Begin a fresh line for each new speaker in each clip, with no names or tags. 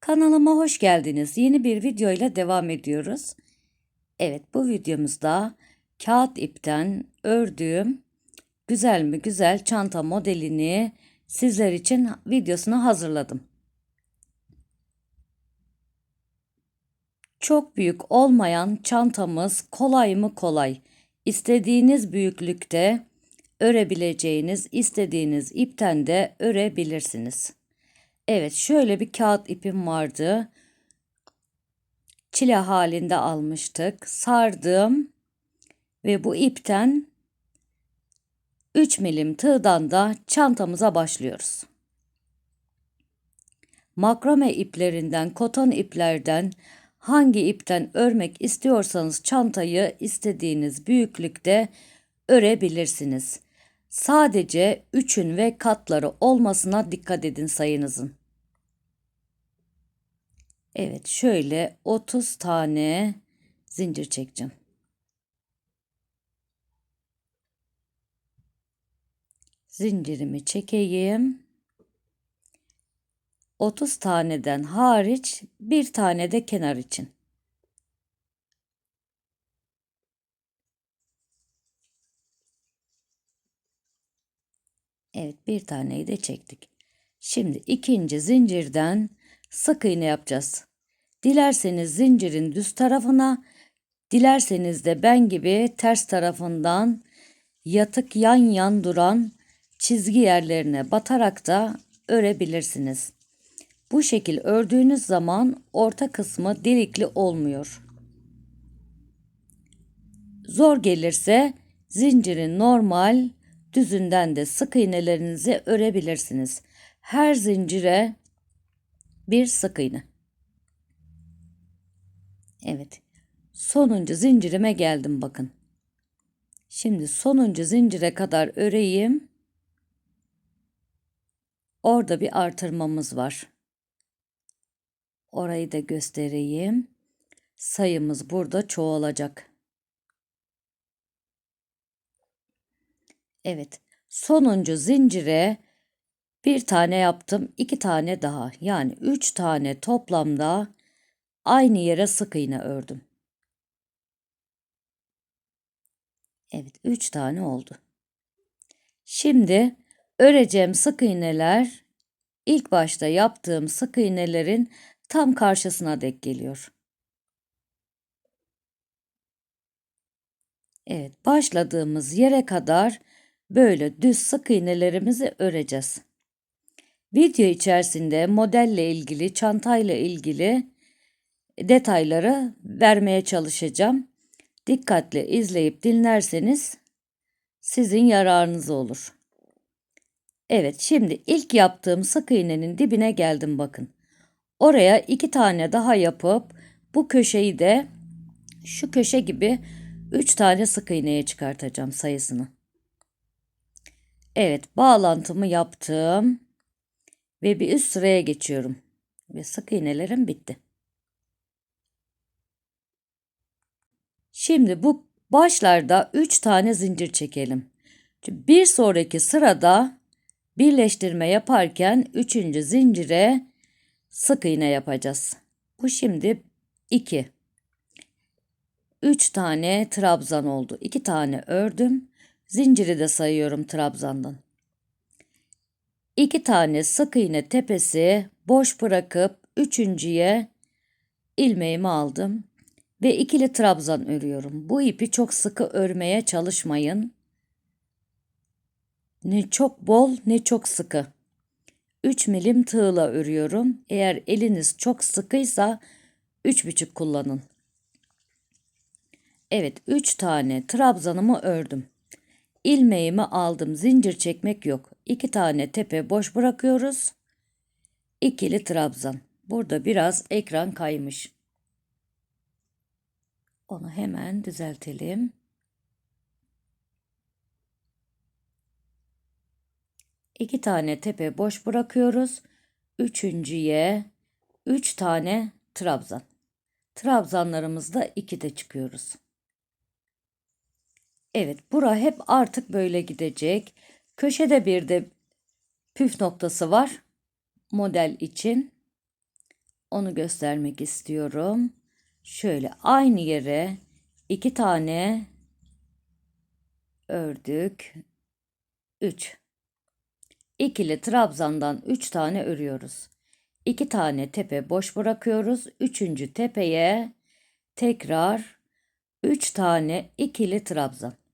Kanalıma hoş geldiniz. Yeni bir video ile devam ediyoruz. Evet bu videomuzda kağıt ipten ördüğüm güzel mi güzel çanta modelini sizler için videosunu hazırladım. Çok büyük olmayan çantamız kolay mı kolay. İstediğiniz büyüklükte örebileceğiniz, istediğiniz ipten de örebilirsiniz. Evet şöyle bir kağıt ipim vardı. Çile halinde almıştık. Sardım ve bu ipten 3 milim tığdan da çantamıza başlıyoruz. Makrame iplerinden, koton iplerden hangi ipten örmek istiyorsanız çantayı istediğiniz büyüklükte örebilirsiniz. Sadece üçün ve katları olmasına dikkat edin sayınızın. Evet şöyle 30 tane zincir çekeceğim. Zincirimi çekeyim. 30 taneden hariç bir tane de kenar için. Evet bir taneyi de çektik. Şimdi ikinci zincirden sık iğne yapacağız. Dilerseniz zincirin düz tarafına, dilerseniz de ben gibi ters tarafından yatık yan yan duran çizgi yerlerine batarak da örebilirsiniz. Bu şekil ördüğünüz zaman orta kısmı delikli olmuyor. Zor gelirse zincirin normal düzünden de sık iğnelerinizi örebilirsiniz. Her zincire bir sık iğne. Evet. Sonuncu zincirime geldim bakın. Şimdi sonuncu zincire kadar öreyim. Orada bir artırmamız var. Orayı da göstereyim. Sayımız burada çoğalacak. Evet. Sonuncu zincire bir tane yaptım. iki tane daha. Yani üç tane toplamda aynı yere sık iğne ördüm. Evet, 3 tane oldu. Şimdi öreceğim sık iğneler ilk başta yaptığım sık iğnelerin tam karşısına dek geliyor. Evet, başladığımız yere kadar böyle düz sık iğnelerimizi öreceğiz. Video içerisinde modelle ilgili, çantayla ilgili detayları vermeye çalışacağım. Dikkatle izleyip dinlerseniz sizin yararınız olur. Evet şimdi ilk yaptığım sık iğnenin dibine geldim bakın. Oraya iki tane daha yapıp bu köşeyi de şu köşe gibi üç tane sık iğneye çıkartacağım sayısını. Evet bağlantımı yaptım ve bir üst sıraya geçiyorum ve sık iğnelerim bitti. Şimdi bu başlarda 3 tane zincir çekelim. Bir sonraki sırada birleştirme yaparken 3. zincire sık iğne yapacağız. Bu şimdi 2. 3 tane trabzan oldu. 2 tane ördüm. Zinciri de sayıyorum trabzandan. 2 tane sık iğne tepesi boş bırakıp üçüncüye ilmeğimi aldım ve ikili trabzan örüyorum. Bu ipi çok sıkı örmeye çalışmayın. Ne çok bol ne çok sıkı. 3 milim tığla örüyorum. Eğer eliniz çok sıkıysa 3,5 kullanın. Evet 3 tane trabzanımı ördüm. İlmeğimi aldım. Zincir çekmek yok. 2 tane tepe boş bırakıyoruz. İkili trabzan. Burada biraz ekran kaymış. Onu hemen düzeltelim. İki tane tepe boş bırakıyoruz. Üçüncüye üç tane trabzan. Trabzanlarımızda iki de çıkıyoruz. Evet bura hep artık böyle gidecek. Köşede bir de püf noktası var model için. Onu göstermek istiyorum. Şöyle aynı yere iki tane ördük. 3. İkili trabzandan 3 tane örüyoruz. 2 tane tepe boş bırakıyoruz. Üçüncü tepeye tekrar 3 tane ikili trabzan.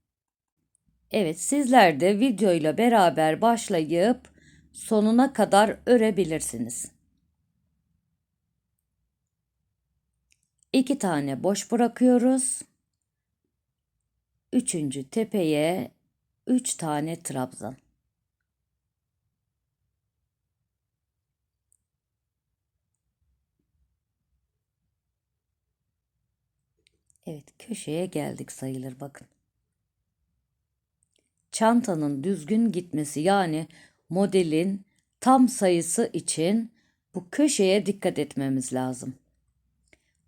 Evet sizler de videoyla beraber başlayıp sonuna kadar örebilirsiniz. 2 tane boş bırakıyoruz. Üçüncü tepeye 3 tane trabzan. Evet köşeye geldik sayılır bakın. Çantanın düzgün gitmesi yani modelin tam sayısı için bu köşeye dikkat etmemiz lazım.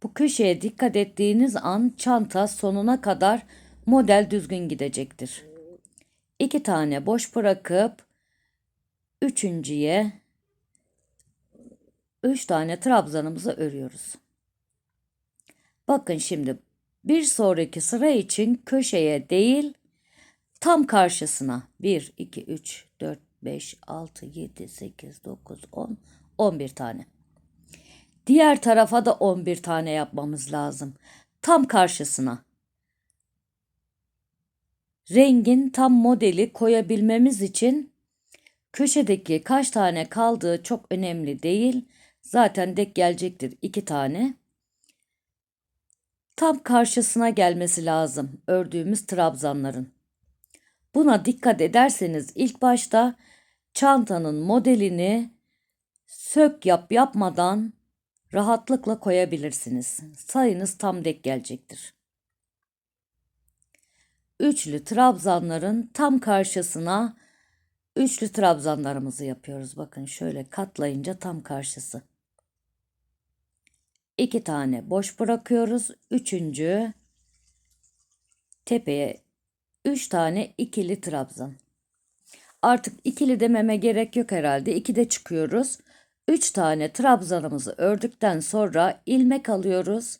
Bu köşeye dikkat ettiğiniz an çanta sonuna kadar model düzgün gidecektir. İki tane boş bırakıp üçüncüye üç tane trabzanımızı örüyoruz. Bakın şimdi bir sonraki sıra için köşeye değil tam karşısına 1, 2, 3, 4, 5, 6, 7, 8, 9, 10, 11 tane. Diğer tarafa da 11 tane yapmamız lazım. Tam karşısına. Rengin tam modeli koyabilmemiz için köşedeki kaç tane kaldığı çok önemli değil. Zaten dek gelecektir iki tane. Tam karşısına gelmesi lazım ördüğümüz trabzanların. Buna dikkat ederseniz ilk başta çantanın modelini sök yap yapmadan rahatlıkla koyabilirsiniz. Sayınız tam dek gelecektir. Üçlü trabzanların tam karşısına üçlü trabzanlarımızı yapıyoruz. Bakın şöyle katlayınca tam karşısı. İki tane boş bırakıyoruz. Üçüncü tepeye üç tane ikili trabzan. Artık ikili dememe gerek yok herhalde. İki de çıkıyoruz. Üç tane trabzanımızı ördükten sonra ilmek alıyoruz.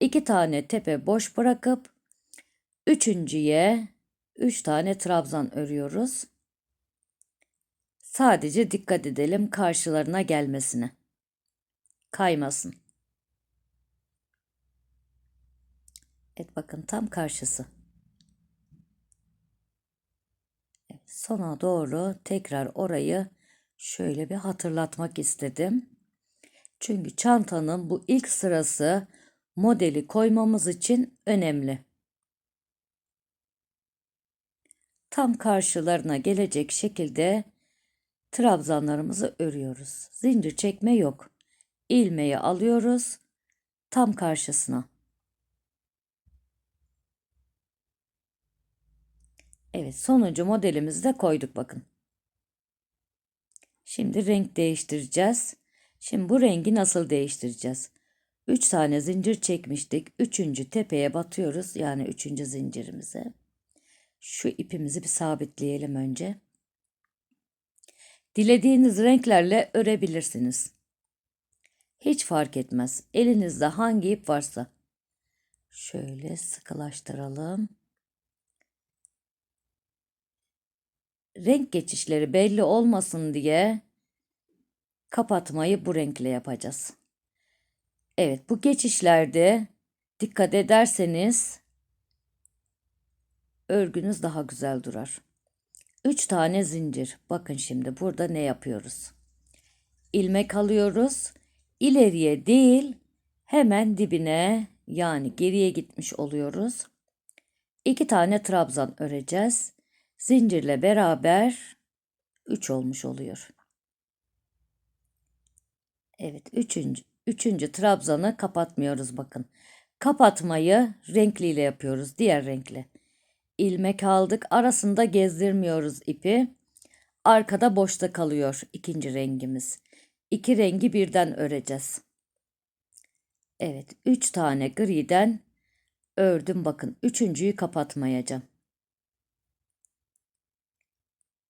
İki tane tepe boş bırakıp üçüncüye üç tane trabzan örüyoruz. Sadece dikkat edelim karşılarına gelmesine. Kaymasın. Evet bakın tam karşısı. Sona doğru tekrar orayı şöyle bir hatırlatmak istedim. Çünkü çantanın bu ilk sırası modeli koymamız için önemli. Tam karşılarına gelecek şekilde trabzanlarımızı örüyoruz. Zincir çekme yok. İlmeği alıyoruz tam karşısına. Evet sonuncu modelimizi de koyduk bakın. Şimdi renk değiştireceğiz. Şimdi bu rengi nasıl değiştireceğiz? 3 tane zincir çekmiştik. Üçüncü tepeye batıyoruz. Yani üçüncü zincirimize. Şu ipimizi bir sabitleyelim önce. Dilediğiniz renklerle örebilirsiniz. Hiç fark etmez. Elinizde hangi ip varsa. Şöyle sıkılaştıralım. Renk geçişleri belli olmasın diye kapatmayı bu renkle yapacağız. Evet bu geçişlerde dikkat ederseniz örgünüz daha güzel durar. 3 tane zincir. Bakın şimdi burada ne yapıyoruz? İlmek alıyoruz. İleriye değil hemen dibine yani geriye gitmiş oluyoruz. 2 tane trabzan öreceğiz zincirle beraber 3 olmuş oluyor. Evet üçüncü, üçüncü trabzanı kapatmıyoruz bakın. Kapatmayı renkliyle yapıyoruz diğer renkle. İlmek aldık arasında gezdirmiyoruz ipi. Arkada boşta kalıyor ikinci rengimiz. İki rengi birden öreceğiz. Evet üç tane griden ördüm bakın. Üçüncüyü kapatmayacağım.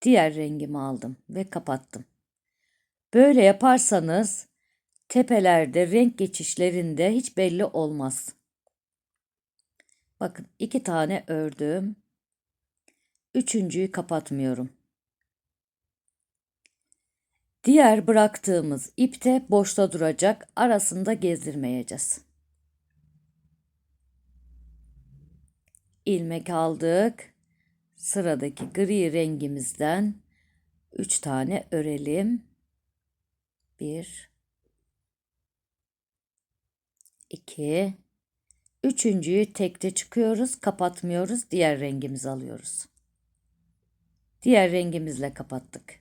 Diğer rengimi aldım ve kapattım. Böyle yaparsanız tepelerde renk geçişlerinde hiç belli olmaz. Bakın iki tane ördüm. Üçüncüyü kapatmıyorum. Diğer bıraktığımız ipte boşta duracak. Arasında gezdirmeyeceğiz. ilmek aldık. Sıradaki gri rengimizden 3 tane örelim. 1 2 Üçüncüyü tekte çıkıyoruz, kapatmıyoruz. Diğer rengimizi alıyoruz. Diğer rengimizle kapattık.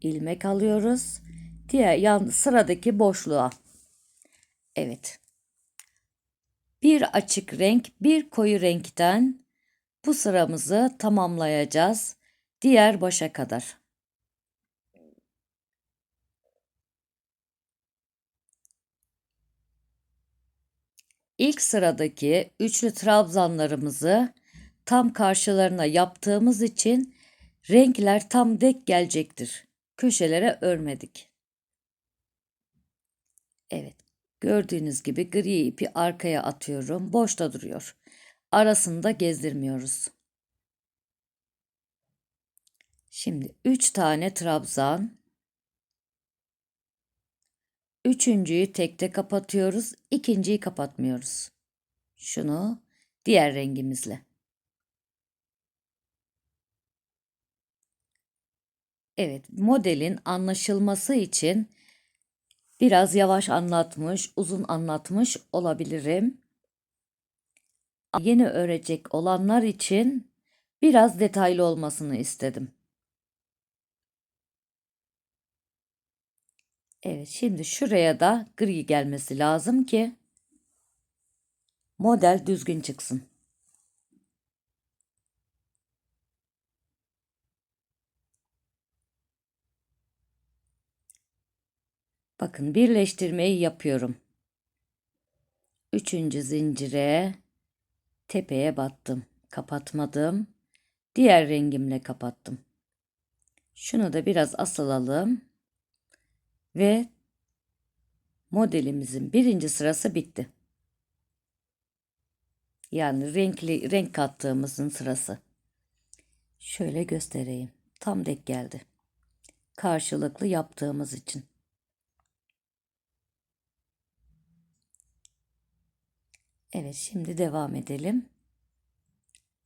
ilmek alıyoruz. Diğer yan sıradaki boşluğa. Evet. Bir açık renk, bir koyu renkten bu sıramızı tamamlayacağız. Diğer başa kadar. İlk sıradaki üçlü trabzanlarımızı tam karşılarına yaptığımız için renkler tam dek gelecektir. Köşelere örmedik. Evet. Gördüğünüz gibi gri ipi arkaya atıyorum. Boşta duruyor. Arasında gezdirmiyoruz. Şimdi 3 tane trabzan. Üçüncüyü tekte kapatıyoruz. ikinciyi kapatmıyoruz. Şunu diğer rengimizle. Evet, modelin anlaşılması için biraz yavaş anlatmış, uzun anlatmış olabilirim. Yeni öğrenecek olanlar için biraz detaylı olmasını istedim. Evet, şimdi şuraya da gri gelmesi lazım ki model düzgün çıksın. Bakın birleştirmeyi yapıyorum. Üçüncü zincire tepeye battım. Kapatmadım. Diğer rengimle kapattım. Şunu da biraz asılalım. Ve modelimizin birinci sırası bitti. Yani renkli renk kattığımızın sırası. Şöyle göstereyim. Tam dek geldi. Karşılıklı yaptığımız için. Evet şimdi devam edelim.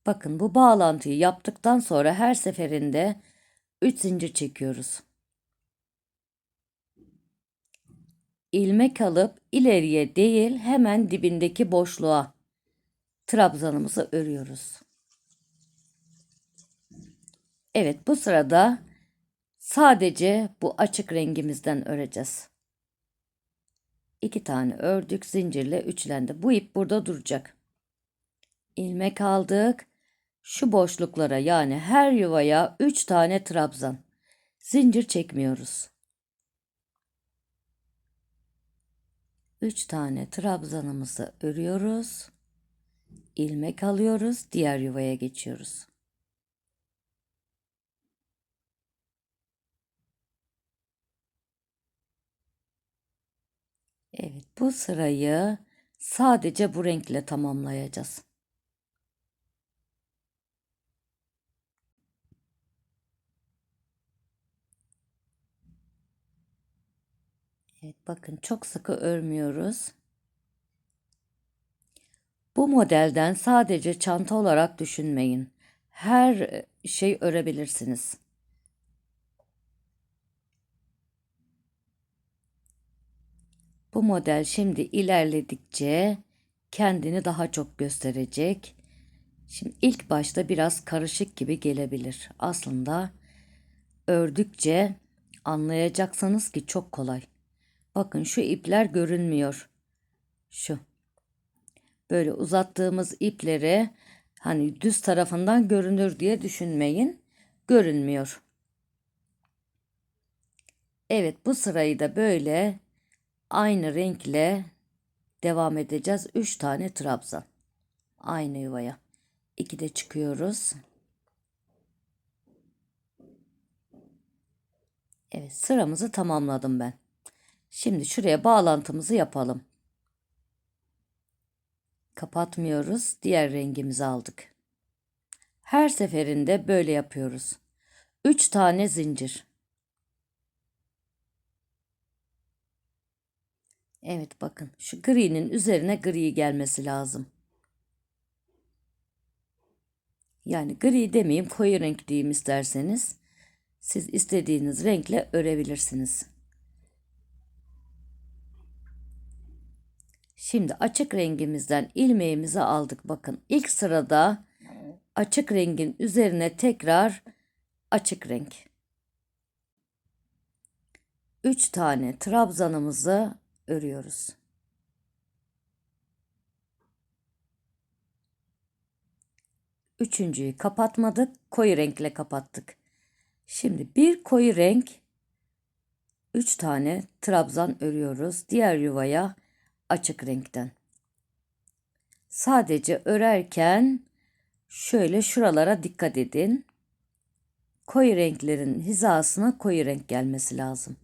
Bakın bu bağlantıyı yaptıktan sonra her seferinde 3 zincir çekiyoruz. ilmek alıp ileriye değil hemen dibindeki boşluğa trabzanımızı örüyoruz. Evet bu sırada sadece bu açık rengimizden öreceğiz. İki tane ördük zincirle üçlendi. Bu ip burada duracak. İlmek aldık. Şu boşluklara yani her yuvaya üç tane trabzan. Zincir çekmiyoruz. 3 tane trabzanımızı örüyoruz. ilmek alıyoruz. Diğer yuvaya geçiyoruz. Evet bu sırayı sadece bu renkle tamamlayacağız. Evet bakın çok sıkı örmüyoruz. Bu modelden sadece çanta olarak düşünmeyin. Her şey örebilirsiniz. Bu model şimdi ilerledikçe kendini daha çok gösterecek. Şimdi ilk başta biraz karışık gibi gelebilir. Aslında ördükçe anlayacaksınız ki çok kolay. Bakın şu ipler görünmüyor. Şu. Böyle uzattığımız ipleri hani düz tarafından görünür diye düşünmeyin. Görünmüyor. Evet bu sırayı da böyle aynı renkle devam edeceğiz. 3 tane trabzan. Aynı yuvaya. 2 de çıkıyoruz. Evet sıramızı tamamladım ben. Şimdi şuraya bağlantımızı yapalım. Kapatmıyoruz. Diğer rengimizi aldık. Her seferinde böyle yapıyoruz. 3 tane zincir. Evet bakın şu gri'nin üzerine gri gelmesi lazım. Yani gri demeyeyim koyu renk diyeyim isterseniz. Siz istediğiniz renkle örebilirsiniz. Şimdi açık rengimizden ilmeğimizi aldık. Bakın ilk sırada açık rengin üzerine tekrar açık renk. 3 tane trabzanımızı örüyoruz. Üçüncüyü kapatmadık, koyu renkle kapattık. Şimdi bir koyu renk 3 tane trabzan örüyoruz. Diğer yuvaya açık renkten. Sadece örerken şöyle şuralara dikkat edin. Koyu renklerin hizasına koyu renk gelmesi lazım.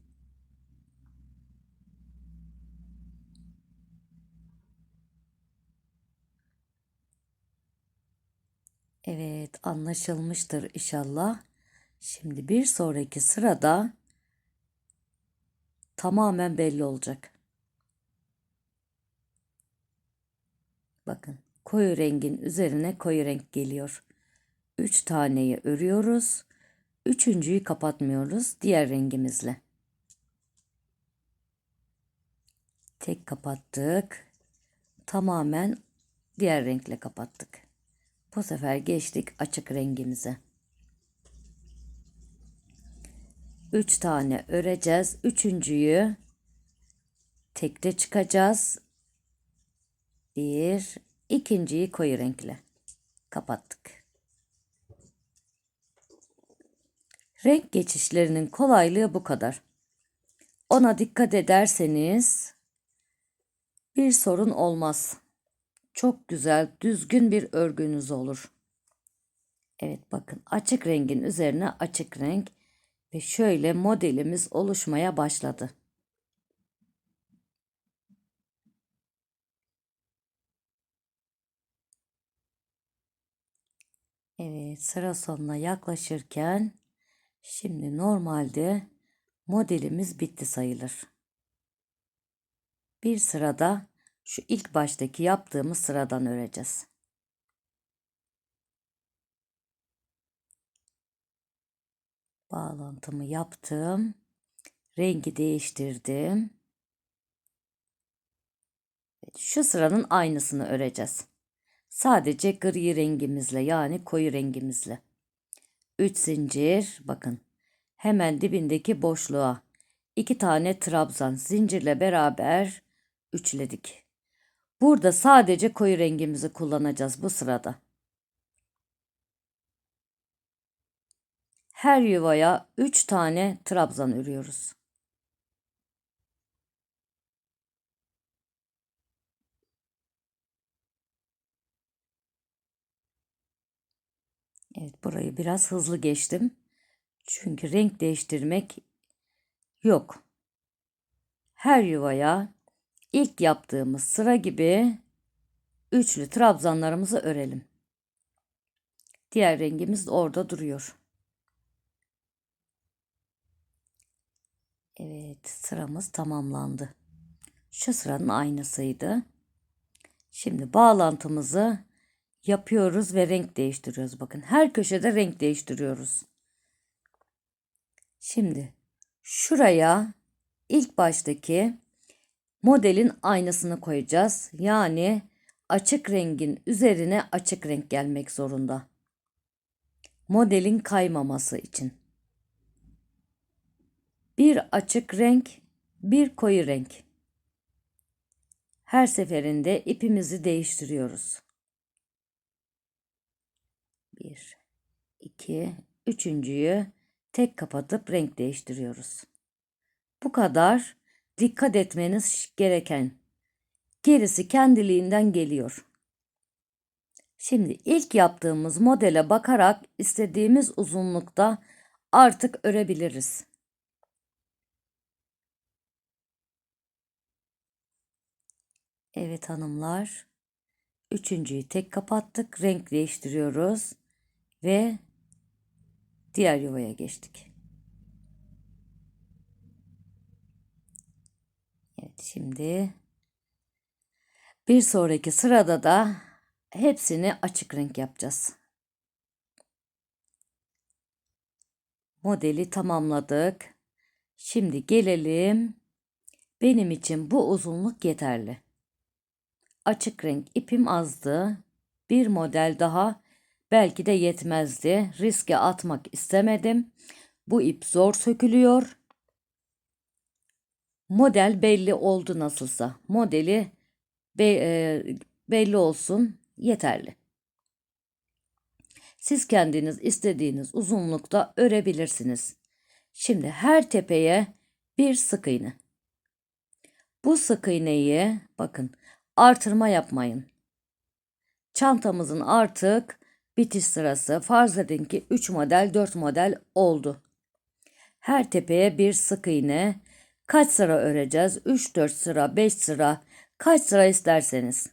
Evet, anlaşılmıştır inşallah. Şimdi bir sonraki sırada tamamen belli olacak. Bakın koyu rengin üzerine koyu renk geliyor. 3 taneyi örüyoruz. Üçüncüyü kapatmıyoruz diğer rengimizle. Tek kapattık. Tamamen diğer renkle kapattık. Bu sefer geçtik açık rengimize. 3 tane öreceğiz. Üçüncüyü tekte çıkacağız. Bir, ikinciyi koyu renkle kapattık. Renk geçişlerinin kolaylığı bu kadar. Ona dikkat ederseniz bir sorun olmaz. Çok güzel, düzgün bir örgünüz olur. Evet bakın açık rengin üzerine açık renk ve şöyle modelimiz oluşmaya başladı. Evet sıra sonuna yaklaşırken şimdi normalde modelimiz bitti sayılır. Bir sırada şu ilk baştaki yaptığımız sıradan öreceğiz. Bağlantımı yaptım. Rengi değiştirdim. Şu sıranın aynısını öreceğiz. Sadece gri rengimizle yani koyu rengimizle. 3 zincir bakın. Hemen dibindeki boşluğa 2 tane trabzan zincirle beraber üçledik. Burada sadece koyu rengimizi kullanacağız bu sırada. Her yuvaya 3 tane trabzan örüyoruz. Evet burayı biraz hızlı geçtim. Çünkü renk değiştirmek yok. Her yuvaya ilk yaptığımız sıra gibi üçlü trabzanlarımızı örelim. Diğer rengimiz orada duruyor. Evet sıramız tamamlandı. Şu sıranın aynısıydı. Şimdi bağlantımızı yapıyoruz ve renk değiştiriyoruz. Bakın her köşede renk değiştiriyoruz. Şimdi şuraya ilk baştaki modelin aynasını koyacağız. Yani açık rengin üzerine açık renk gelmek zorunda. Modelin kaymaması için. Bir açık renk, bir koyu renk. Her seferinde ipimizi değiştiriyoruz. Bir, iki, üçüncüyü tek kapatıp renk değiştiriyoruz. Bu kadar dikkat etmeniz gereken. Gerisi kendiliğinden geliyor. Şimdi ilk yaptığımız modele bakarak istediğimiz uzunlukta artık örebiliriz. Evet hanımlar. Üçüncüyü tek kapattık. Renk değiştiriyoruz. Ve diğer yuvaya geçtik. Şimdi bir sonraki sırada da hepsini açık renk yapacağız. Modeli tamamladık. Şimdi gelelim. Benim için bu uzunluk yeterli. Açık renk ipim azdı. Bir model daha belki de yetmezdi. Riske atmak istemedim. Bu ip zor sökülüyor. Model belli oldu nasılsa. Modeli be, e, belli olsun yeterli. Siz kendiniz istediğiniz uzunlukta örebilirsiniz. Şimdi her tepeye bir sık iğne. Bu sık iğneyi bakın artırma yapmayın. Çantamızın artık bitiş sırası farz edin ki 3 model 4 model oldu. Her tepeye bir sık iğne. Kaç sıra öreceğiz? 3 4 sıra, 5 sıra, kaç sıra isterseniz.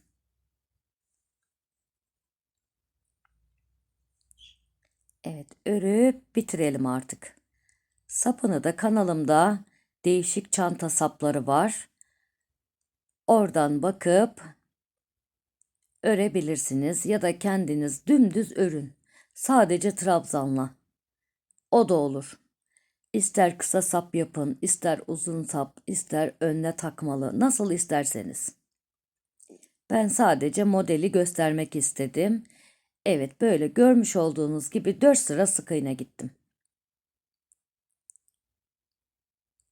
Evet, örüp bitirelim artık. Sapını da kanalımda değişik çanta sapları var. Oradan bakıp örebilirsiniz ya da kendiniz dümdüz örün. Sadece trabzanla. O da olur. İster kısa sap yapın, ister uzun sap, ister önüne takmalı, nasıl isterseniz. Ben sadece modeli göstermek istedim. Evet, böyle görmüş olduğunuz gibi 4 sıra sık iğne gittim.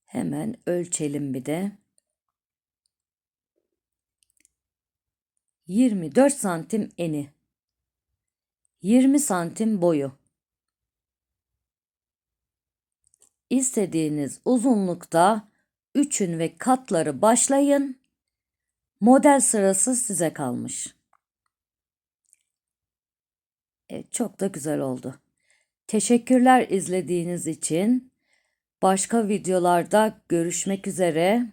Hemen ölçelim bir de. 24 santim eni. 20 santim boyu. İstediğiniz uzunlukta üçün ve katları başlayın. Model sırası size kalmış. Evet, çok da güzel oldu. Teşekkürler izlediğiniz için. Başka videolarda görüşmek üzere.